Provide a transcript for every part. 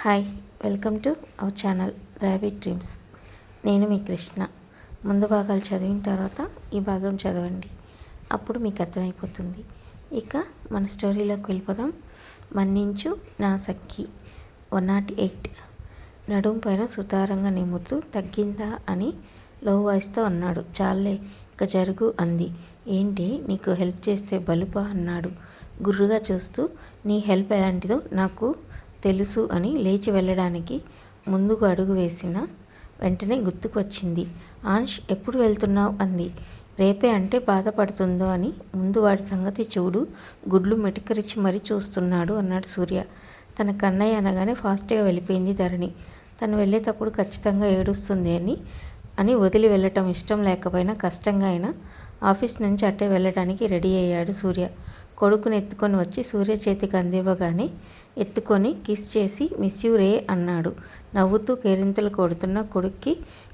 Hi welcome to our channel rabbit dreams నేను మీ కృష్ణ. ముందు భాగాలు చదివిన తర్వాత ఈ భాగం చదవండి. అప్పుడు మీకు అర్థమైపోతుంది. ఇక మన స్టోరీలోకి వెళ్ళిపోదాం. మన్నించు నా సఖి. One not eight. నడుము పైన సుతారంగా నిమురుతూ తగ్గిందా అని లో వాయిస్తో అన్నాడు. చాలే ఇక జరుగు అంది. ఏంటి నీకు హెల్ప్ చేస్తే బలుపా అన్నాడు. గుర్రుగా చూస్తూ నీ హెల్ప్ ఎలాంటిదో నాకు తెలుసు అని లేచి వెళ్ళడానికి ముందుకు అడుగు వేసిన వెంటనే గుర్తుకొచ్చింది. ఆన్ష్ ఎప్పుడు వెళ్తున్నావు? అంది. రేపే అంటే బాధపడుతుందో అని ముందు వాడి సంగతి చూడు. గుడ్లు మెటికరిచి మరీ చూస్తున్నాడు అన్నాడు సూర్య. తన కన్నయ్య అనగానే ఫాస్ట్గా వెళ్ళిపోయింది ధరణి. తను వెళ్ళేటప్పుడు ఖచ్చితంగా ఏడుస్తుంది అని అని వదిలి వెళ్ళటం ఇష్టం లేకపోయినా కష్టంగా అయినా ఆఫీస్ నుంచి అట్టే వెళ్ళడానికి రెడీ అయ్యాడు సూర్య. కొడుకుని ఎత్తుకొని వచ్చి సూర్య చేతికి అందివ్వగానే ఎత్తుకొని కిస్ చేసి మిస్ యూ రే అన్నాడు. నవ్వుతూ కేరింతలు కొడుతున్న కొడుక్కి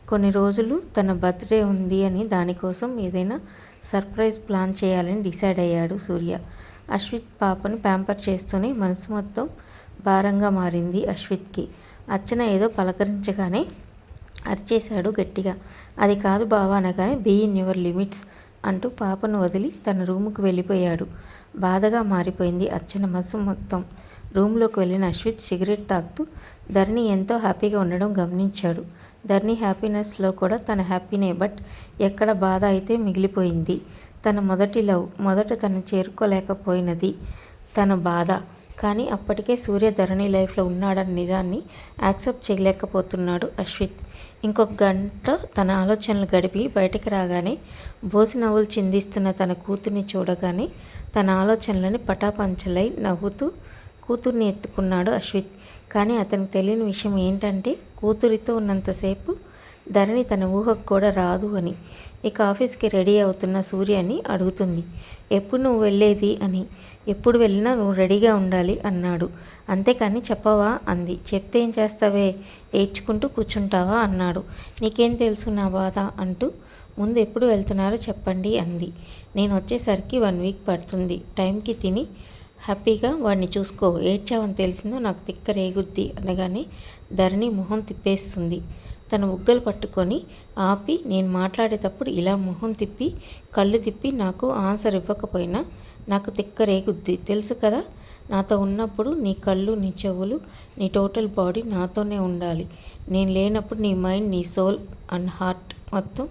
కొన్ని రోజులు తన బర్త్డే ఉంది అని దానికోసం ఏదైనా సర్ప్రైజ్ ప్లాన్ చేయాలని డిసైడ్ అయ్యాడు సూర్య. అశ్విత్ పాపను ప్యాంపర్ చేస్తూనే మనసు మొత్తం భారంగా మారింది అశ్విత్కి. అర్చన ఏదో పలకరించగానే అరిచేశాడు గట్టిగా. అది కాదు బావా అనగానే బీ ఇన్ యువర్ లిమిట్స్ అంటూ పాపను వదిలి తన రూముకు వెళ్ళిపోయాడు. బాధగా మారిపోయింది అర్చన మనసు మొత్తం. రూమ్లోకి వెళ్ళిన అశ్విత్ సిగరెట్ తాగుతూ ధరణి ఎంతో హ్యాపీగా ఉండడం గమనించాడు. ధరణి హ్యాపీనెస్లో కూడా తన హ్యాపీనే బట్ ఎక్కడ బాధ అయితే మిగిలిపోయింది. తన మొదటి లవ్ మొదట తను చేరుకోలేకపోయినది తన బాధ. కానీ అప్పటికే సూర్య ధరణి లైఫ్లో ఉన్నాడన్న నిజాన్ని యాక్సెప్ట్ చేయలేకపోతున్నాడు అశ్విత్. ఇంకొక గంట తన ఆలోచనలు గడిపి బయటకు రాగానే బోసి నవ్వులు చిందిస్తున్న తన కూతుర్ని చూడగానే తన ఆలోచనలని పటాపంచలై నవ్వుతూ కూతుర్ని ఎత్తుకున్నాడు అశ్విత్ కానీ అతనికి తెలియని విషయం ఏంటంటే కూతురితో ఉన్నంతసేపు ధరణి తన ఊహకు కూడా రాదు అని. ఇక ఆఫీస్కి రెడీ అవుతున్న సూర్యని అడుగుతుంది. ఎప్పుడు నువ్వు వెళ్ళేది? అని. ఎప్పుడు వెళ్ళినా నువ్వు రెడీగా ఉండాలి అన్నాడు. అంతేకాని చెప్పవా? అంది. చెప్తే ఏం చేస్తావే? ఏడ్చుకుంటూ కూర్చుంటావా? అన్నాడు. నీకేం తెలుసు నా బాధ? అంటూ ముందు ఎప్పుడు వెళ్తున్నారో చెప్పండి అంది. నేను వచ్చేసరికి వన్ వీక్ పడుతుంది. టైంకి తిని హ్యాపీగా వాడిని చూసుకో ఏడ్చావని తెలిసిందో నాకు తిక్క రేగుద్ది అనగానే ధరణి మొహం తిప్పేస్తుంది. తన ఉగ్గలు పట్టుకొని ఆపి నేను మాట్లాడేటప్పుడు ఇలా మొహం తిప్పి కళ్ళు తిప్పి నాకు ఆన్సర్ ఇవ్వకపోయినా నాకు తిక్క రేగుద్ది తెలుసు కదా నాతో ఉన్నప్పుడు నీ కళ్ళు నీ చెవులు నీ టోటల్ బాడీ నాతోనే ఉండాలి. నేను లేనప్పుడు నీ మైండ్ నీ సోల్ అండ్ హార్ట్ మొత్తం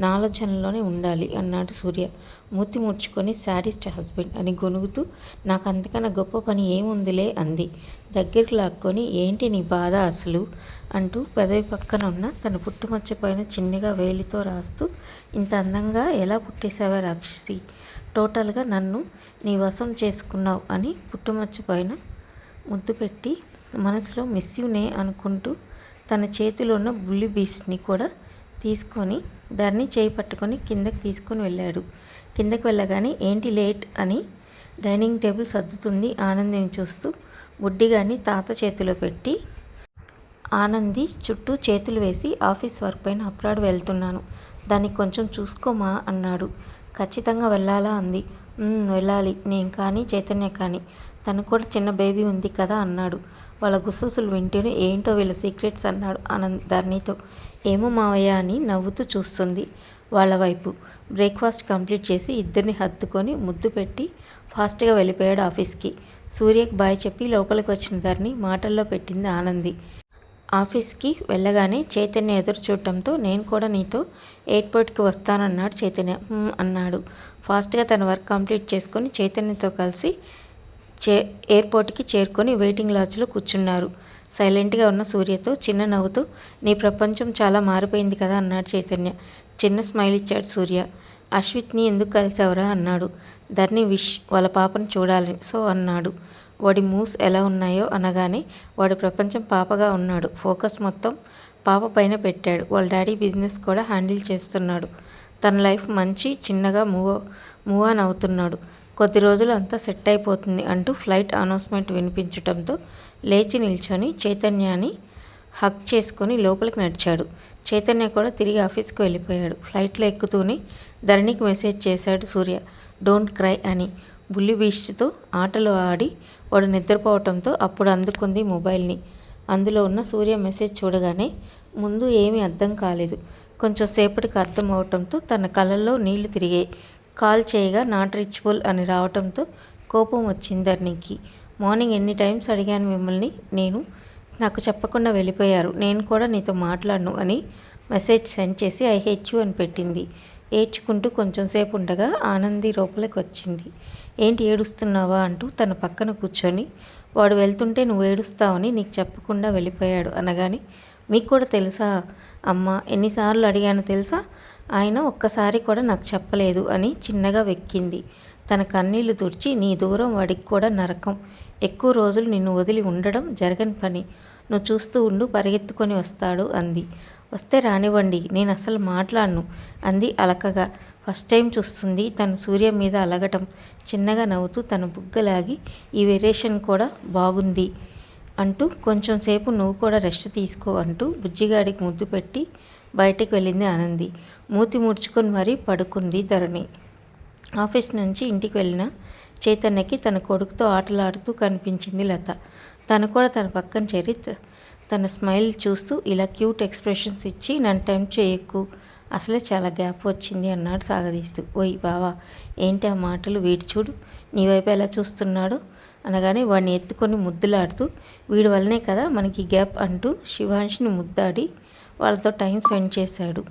నా ఆలోచనలోనే ఉండాలి అన్నాడు సూర్య. మూతి ముడుచుకొని శాడిస్ట్ హస్బెండ్ అని గొనుగుతూ నాకు అంతకన్నా గొప్ప పని ఏముందిలే అంది. దగ్గరికి లాక్కొని ఏంటి నీ బాధ అసలు? అంటూ పెదవి పక్కన ఉన్న తన పుట్టుమచ్చ పైన చిన్నగా వేలితో రాస్తూ ఇంత అందంగా ఎలా పుట్టేశావా రాక్షసి? టోటల్గా నన్ను నీ వశం చేసుకున్నావు అని పుట్టుమచ్చ పైన ముద్దు పెట్టి మనసులో మిస్ యూనే అనుకుంటూ తన చేతిలో ఉన్న బుల్లి బీస్ని కూడా తీసుకొని దాన్ని చేయి పట్టుకొని కిందకి తీసుకొని వెళ్ళాడు. కిందకి వెళ్ళగానే ఏంటి లేట్? అని డైనింగ్ టేబుల్ సర్దుతుంది ఆనందిని చూస్తూ. బుడ్డిగాని తాత చేతిలో పెట్టి ఆనంది చుట్టూ చేతులు వేసి ఆఫీస్ వర్క్ పైన అప్రాడ్ వెళ్తున్నాను. దాన్ని కొంచెం చూసుకోమా? అన్నాడు. ఖచ్చితంగా వెళ్ళాలా? అంది. వెళ్ళాలి. నేను కానీ చైతన్య కానీ తను కూడా చిన్న బేబీ ఉంది కదా అన్నాడు. వాళ్ళ గుసగుసలు వింటూనే ఏంటో వీళ్ళ సీక్రెట్స్ అన్నాడు ఆనంద్ ధరణితో. ఏమో మావయ్య అని నవ్వుతూ చూస్తుంది వాళ్ళ వైపు. బ్రేక్ఫాస్ట్ కంప్లీట్ చేసి ఇద్దరిని హత్తుకొని ముద్దు పెట్టి ఫాస్ట్గా వెళ్ళిపోయాడు ఆఫీస్కి. సూర్యకి బాయ్ చెప్పి లోపలికి వచ్చిన ధరణి మాటల్లో పెట్టింది ఆనంది. ఆఫీస్కి వెళ్ళగానే చైతన్య ఎదురు చూడటంతో నేను కూడా నీతో ఎయిర్పోర్ట్కి వస్తానన్నాడు చైతన్య. అన్నాడు. ఫాస్ట్గా తన వర్క్ కంప్లీట్ చేసుకొని చైతన్యతో కలిసి చే ఎయిర్పోర్ట్కి చేరుకొని వెయిటింగ్ లాడ్జ్లో కూర్చున్నారు. సైలెంట్గా ఉన్న సూర్యతో చిన్న నవ్వుతూ నీ ప్రపంచం చాలా మారిపోయింది కదా అన్నాడు చైతన్య. చిన్న స్మైల్ ఇచ్చాడు సూర్య. అశ్విత్ని ఎందుకు కలిసావురా అన్నాడు. ధర్ని విష్ వాళ్ళ పాపను చూడాలి సో అన్నాడు. వాడి మూవ్స్ ఎలా ఉన్నాయో అనగానే వాడి ప్రపంచం పాపగా ఉన్నాడు. ఫోకస్ మొత్తం పాప పైన పెట్టాడు. వాళ్ళ డాడీ బిజినెస్ కూడా హ్యాండిల్ చేస్తున్నాడు. తన లైఫ్ మంచి చిన్నగా మూవ్ మూవ్ ఆన్ అవుతున్నాడు. కొద్ది రోజులు అంతా సెట్ అయిపోతుంది అంటూ ఫ్లైట్ అనౌన్స్మెంట్ వినిపించడంతో లేచి నిల్చొని చైతన్యాన్ని హక్ చేసుకొని లోపలికి నడిచాడు. చైతన్య కూడా తిరిగి ఆఫీస్కి వెళ్ళిపోయాడు. ఫ్లైట్లో ఎక్కుతూనే ధరణికి మెసేజ్ చేశాడు సూర్య. డోంట్ క్రై అని. బుల్లి బీచ్తో ఆటలు ఆడి వాడు నిద్రపోవటంతో అప్పుడు అందుకుంది మొబైల్ని. అందులో ఉన్న సూర్య మెసేజ్ చూడగానే ముందు ఏమీ అర్థం కాలేదు. కొంచెం సేపటికి అర్థం అవటంతో తన కళ్ళల్లో నీళ్ళు తిరిగాయి. కాల్ చేయగా నాట్ రీచబుల్ అని రావటంతో కోపం వచ్చింది అర్నికి మార్నింగ్ ఎన్ని టైమ్స్ అడిగాను మిమ్మల్ని? నేను నాకు చెప్పకుండా వెళ్ళిపోయారు. నేను కూడా నీతో మాట్లాడను అని మెసేజ్ సెండ్ చేసి ఐ హెచ్ యూ అని పెట్టింది. ఏడ్చుకుంటూ కొంచెం సేపు ఉండగా ఆనంది లోపలికి వచ్చింది. ఏంటి ఏడుస్తున్నావా? అంటూ తన పక్కన కూర్చొని వాడు వెళ్తుంటే నువ్వు ఏడుస్తావని నీకు చెప్పకుండా వెళ్ళిపోయాడు అనగానే మీకు కూడా తెలుసా? అమ్మ ఎన్నిసార్లు అడిగాను తెలుసా? ఆయన ఒక్కసారి కూడా నాకు చెప్పలేదు అని చిన్నగా వెక్కింది. తన కన్నీళ్ళు తుడిచి నీ దూరం వాడికి కూడా నరకం. ఎక్కువ రోజులు నిన్ను వదిలి ఉండడం జరగని పని. నువ్వు చూస్తూ ఉండు పరిగెత్తుకొని వస్తాడు అంది. వస్తే రానివ్వండి నేను అసలు మాట్లాడను అంది అలకగా. ఫస్ట్ టైం చూస్తుంది తను సూర్య మీద అలగటం. చిన్నగా నవ్వుతూ తన బుగ్గలాగి ఈ వేరియేషన్ కూడా బాగుంది. అంటూ కొంచెం సేపు నువ్వు కూడా రెస్ట్ తీసుకో అంటూ బుజ్జిగాడికి ముద్దు పెట్టి బయటకు వెళ్ళింది ఆనంది. మూతి ముడుచుకొని మరీ పడుకుంది ధరణి. ఆఫీస్ నుంచి ఇంటికి వెళ్ళిన చైతన్యకి తన కొడుకుతో ఆటలాడుతూ కనిపించింది లత. తను కూడా తన పక్కన చేరి తన స్మైల్ చూస్తూ ఇలా క్యూట్ ఎక్స్ప్రెషన్స్ ఇచ్చి నన్ను టైం చేయకు అసలే చాలా గ్యాప్ వచ్చింది అన్నాడు సాగదీస్తూ. ఓయ్ బావా ఏంటి ఆ మాటలు? వీడి చూడు నీ వైపు ఎలా చూస్తున్నాడో? అనగానే వాడిని ఎత్తుకొని ముద్దులాడుతూ వీడి వల్లనే కదా మనకి గ్యాప్ అంటూ శివాంష్ని ముద్దాడి వాళ్ళతో టైం స్పెండ్ చేశాడు.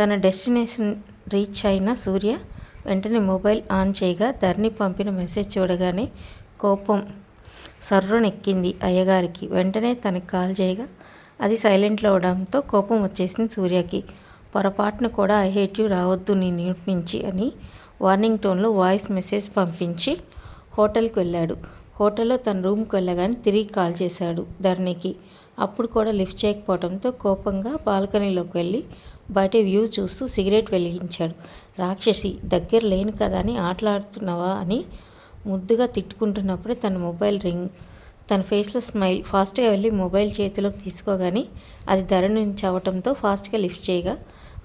తన డెస్టినేషన్ రీచ్ అయిన సూర్య వెంటనే మొబైల్ ఆన్ చేయగా ధరణి పంపిన మెసేజ్ చూడగానే కోపం సర్రునెక్కింది అయ్యగారికి. వెంటనే తనకి కాల్ చేయగా అది సైలెంట్లో అవడంతో కోపం వచ్చేసింది సూర్యకి. పొరపాటును కూడా ఐ హేట్ యూ రావద్దు నీ నిర్మించి నుంచి అని వార్నింగ్ టోన్లో వాయిస్ మెసేజ్ పంపించి హోటల్కి వెళ్ళాడు. హోటల్లో తన రూమ్కి వెళ్ళగానే తిరిగి కాల్ చేశాడు ధరణికి అప్పుడు కూడా లిఫ్ట్ చేయకపోవడంతో కోపంగా బాల్కనీలోకి వెళ్ళి బయట వ్యూ చూస్తూ సిగరెట్ వెలిగించాడు. రాక్షసి దగ్గర లేను కదా అని ఆటలాడుతున్నావా అని ముద్దుగా తిట్టుకుంటున్నప్పుడే తన మొబైల్ రింగ్ తన ఫేస్లో స్మైల్ ఫాస్ట్గా వెళ్ళి మొబైల్ చేతిలోకి తీసుకోగానే అది ధర నుంచి అవటంతో ఫాస్ట్గా లిఫ్ట్ చేయగా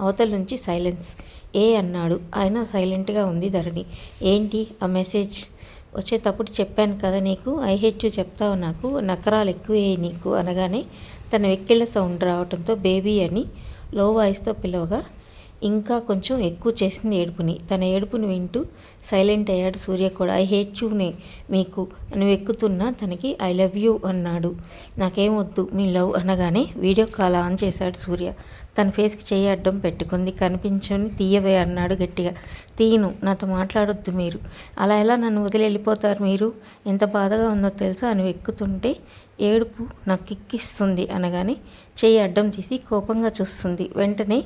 అవతల నుంచి సైలెన్స్. ఏ అన్నాడు. ఆయన సైలెంట్గా ఉంది ధరణి. ఏంటి? ఆ మెసేజ్? వచ్చేటప్పుడు చెప్పాను కదా నీకు ఐ హెచ్ యూ చెప్తావు నాకు నకరాలు ఎక్కువే నీకు అనగానే తన వెక్కిళ్ళ సౌండ్ రావడంతో బేబీ అని లో వాయిస్తో పిలవగా ఇంకా కొంచెం ఎక్కువ చేసింది ఏడుపుని. తన ఏడుపుని వింటూ సైలెంట్ అయ్యాడు సూర్య కూడా. ఐ హేట్ యూనే మీకు నువ్వు ఎక్కుతున్నా తనకి ఐ లవ్ యూ అన్నాడు. నాకేం వద్దు మీ లవ్ అనగానే వీడియో కాల్ ఆన్ చేశాడు సూర్య. తన ఫేస్కి చేయి అడ్డం పెట్టుకుంది. కనిపించని తీయవే అన్నాడు గట్టిగా. తీయను నాతో మాట్లాడొద్దు మీరు. అలా ఎలా నన్ను వదిలి వెళ్ళిపోతారు మీరు? ఎంత బాధగా ఉందో తెలుసా? అని ఎక్కుతుంటే ఏడుపు నాకు కిక్కిస్తుంది అనగానే చేయి అడ్డం తీసి కోపంగా చూస్తుంది. వెంటనే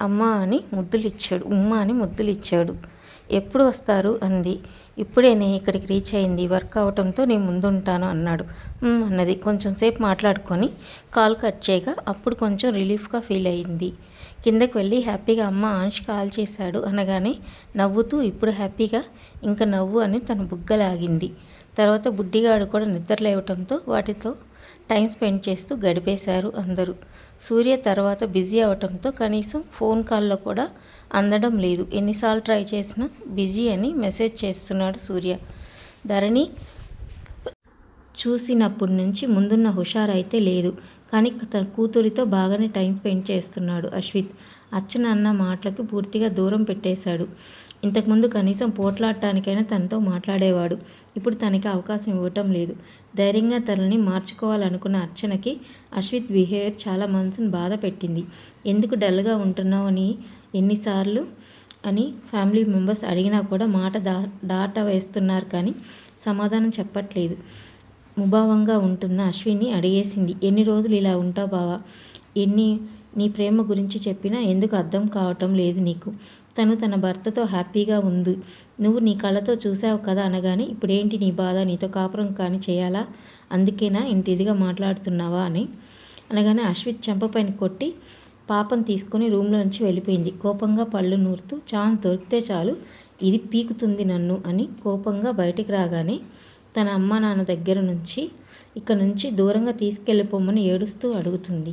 అమ్మ అని ముద్దులు ఇచ్చాడు ఉమ్మ అని ముద్దులు ఇచ్చాడు ఎప్పుడు వస్తారు? అంది. ఇప్పుడేనే ఇక్కడికి రీచ్ అయింది. వర్క్ అవటంతో నేను ముందుంటాను అన్నాడు. అన్నది. కొంచెం సేపు మాట్లాడుకొని కాల్ కట్ చేయగా అప్పుడు కొంచెం రిలీఫ్గా ఫీల్ అయింది. కిందకి వెళ్ళి హ్యాపీగా అమ్మ ఆంష్ కాల్ చేశాడు అనగానే నవ్వుతూ ఇప్పుడు హ్యాపీగా ఇంకా నవ్వు అని తన బుగ్గలాగింది. తర్వాత బుడ్డిగాడు కూడా నిద్ర లేవటంతో వాటితో టైం స్పెండ్ చేస్తూ గడిపేశారు అందరూ. సూర్య తర్వాత బిజీ అవటంతో కనీసం ఫోన్ కాల్లో కూడా అందడం లేదు. ఎన్నిసార్లు ట్రై చేసినా బిజీ అని మెసేజ్ చేస్తున్నాడు సూర్య. ధరణి చూసినప్పటి నుంచి ముందున్న హుషారైతే లేదు. కానీ తన కూతురితో బాగానే టైం స్పెండ్ చేస్తున్నాడు అశ్విత్. అచ్చన అన్న మాటలకు పూర్తిగా దూరం పెట్టేశాడు. ఇంతకుముందు కనీసం పోట్లాడటానికైనా తనతో మాట్లాడేవాడు. ఇప్పుడు తనకి అవకాశం ఇవ్వటం లేదు. ధైర్యంగా తనని మార్చుకోవాలనుకున్న అర్చనకి అశ్విత్ బిహేవియర్ చాలా మనసును బాధ పెట్టింది. ఎందుకు డల్గా ఉంటున్నావు అని ఎన్నిసార్లు? అని ఫ్యామిలీ మెంబర్స్ అడిగినా కూడా మాట దా దాట వేస్తున్నారు కానీ సమాధానం చెప్పట్లేదు. ముభావంగా ఉంటున్న అశ్విని అడిగేసింది. ఎన్ని రోజులు ఇలా ఉంటావు బావా? ఎన్ని నీ ప్రేమ గురించి చెప్పినా ఎందుకు అర్థం కావటం లేదు నీకు. తను తన భర్తతో హ్యాపీగా ఉంది. నువ్వు నీ కళ్ళతో చూసావు కదా అనగానే ఇప్పుడేంటి నీ బాధ? నీతో కాపురం కానీ చేయాలా? అందుకేనా ఇంటి ఇదిగా మాట్లాడుతున్నావా అని. అనగానే అశ్విత్ చెంపపైన కొట్టి పాపం తీసుకొని రూమ్లోంచి వెళ్ళిపోయింది. కోపంగా పళ్ళు నూరుతూ ఛాన్స్ దొరికితే చాలు. ఇది పీకుతుంది నన్ను అని కోపంగా బయటికి రాగానే తన అమ్మ నాన్న దగ్గర నుంచి ఇక్కడ నుంచి దూరంగా తీసుకెళ్ళిపోమని ఏడుస్తూ అడుగుతుంది.